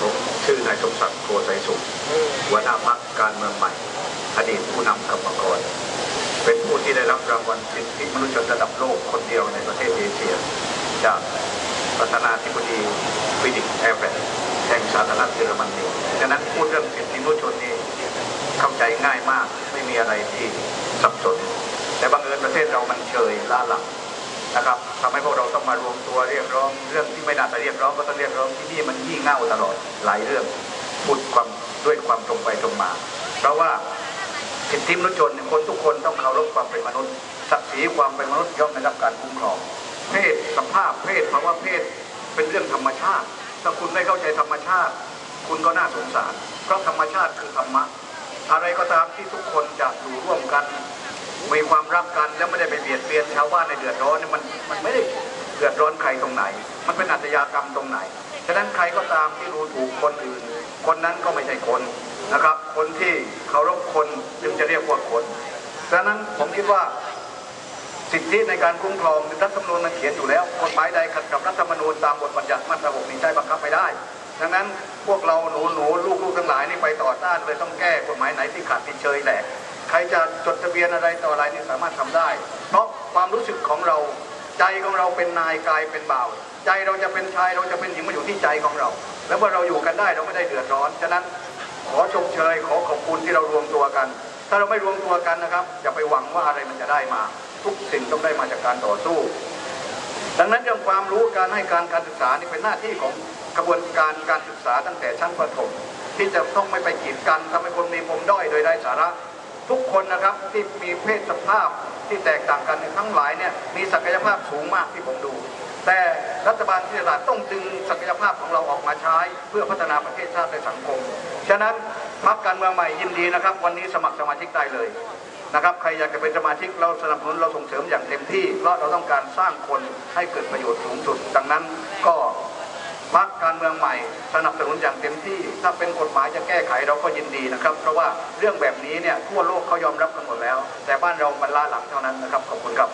ผมชื่อนายสมศักดิ์โกไสสุขหัวหน้าพักการเมืองใหม่ อดีตผู้นำกรรมกร เป็นผู้ที่ได้รับรางวัลสิทธิมนุษยชนระดับโลกคนเดียวในประเทศเอเชีย จากประธานาธิบดีฟิลิปแอร์แบนแห่งสาธารณรัฐเยอรมนีฉะนั้นพูดเรื่องสิทธิมนุษยชนนี่เข้าใจง่ายมากไม่มีอะไรที่สับสน แต่บังเอิญประเทศเรามันเฉยล้าหลัง นะครับทำให้พวกเราต้องมารวมตัวเรียกร้องเรื่องที่ไม่น่าจะเรียกร้องก็ต้องเรียกร้องที่นี่มันยี่เง่าตลอดหลายเรื่องพูดความด้วยความตรงไปตรงมา เพราะว่าสิทธิมนุษยชนคนทุกคนต้องเคารพความเป็นมนุษย์ศักดิ์ศรีความเป็นมนุษย์ย่อมได้รับการคุ้มครอง เพศสภาพเพศภาวะเพศเป็นเรื่องธรรมชาติ ถ้าคุณไม่เข้าใจธรรมชาติ คุณก็น่าสงสาร เพราะธรรมชาติคือธรรมะ อะไรก็ตามที่ทุกคนจะอยู่ร่วมกัน มีความรักกันแล้วไม่ได้ไปเบียดเบียนชาวบ้านในเดือดร้อนเนี่ยมันมันไม่ได้เดือดร้อนใครตรงไหน มันเป็นอาชญากรรมตรงไหนฉะนั้นใครก็ตามที่ดูถูกคนอื่น คนนั้นก็ไม่ใช่คนนะครับ คนที่เคารพคนจึงจะเรียกว่าคนฉะนั้นผมคิดว่าสิทธิในการคุ้มครองรัฐธรรมนูญมันเขียนอยู่แล้วกฎหมายใดขัดกับรัฐธรรมนูญตามบทบัญญัติมาตราหกนี้ใช้บังคับไม่ได้ ดังนั้นพวกเราหนูหนูลูกลูกทั้งหลายนี่ไปต่อต้านเลยต้องแก้กฎหมายไหนที่ขาดติดเชยแหลก ใครจะจดทะเบียนอะไรต่ออะไรนี่สามารถทำได้ เพราะความรู้สึกของเราใจของเราเป็นนายกายเป็นบ่าว ใจเราจะเป็นชายเราจะเป็นหญิงมันอยู่ที่ใจของเรา แล้วเมื่อเราอยู่กันได้เราไม่ได้เดือดร้อนฉะนั้นขอชมเชยขอขอบคุณที่เรารวมตัวกัน ถ้าเราไม่รวมตัวกันนะครับอย่าไปหวังว่าอะไรมันจะได้มา ทุกสิ่งต้องได้มาจากการต่อสู้ ดังนั้นเรื่องความรู้การให้การการศึกษานี่เป็นหน้าที่ของกระบวนการการศึกษาตั้งแต่ชั้นประถมที่จะต้องไม่ไปกีดกันทำให้คนมีปมด้อยโดยไร้สาระ ทุกคนนะครับที่มีเพศสภาพที่แตกต่างกันทั้งหลายเนี่ยมีศักยภาพสูงมากที่ผมดู แต่รัฐบาลที่ฉลาดต้องดึงศักยภาพของเราออกมาใช้ เพื่อพัฒนาประเทศชาติและสังคม ฉะนั้นพรรคการเมืองใหม่ยินดีนะครับ วันนี้สมัครสมาชิกได้เลยนะครับใครอยากจะเป็นสมาชิกเราสนับสนุนเราส่งเสริมอย่างเต็มที่เพราะเราต้องการสร้างคนให้เกิดประโยชน์สูงสุด ดังนั้นก็ พรรคการเมืองใหม่ สนับสนุนอย่างเต็มที่ถ้าเป็นกฎหมายจะแก้ไขเราก็ยินดีนะครับ เพราะว่าเรื่องแบบนี้เนี่ยทั่วโลกเขายอมรับกันหมดแล้ว แต่บ้านเรามันล้าหลังเท่านั้นนะครับขอบคุณครับ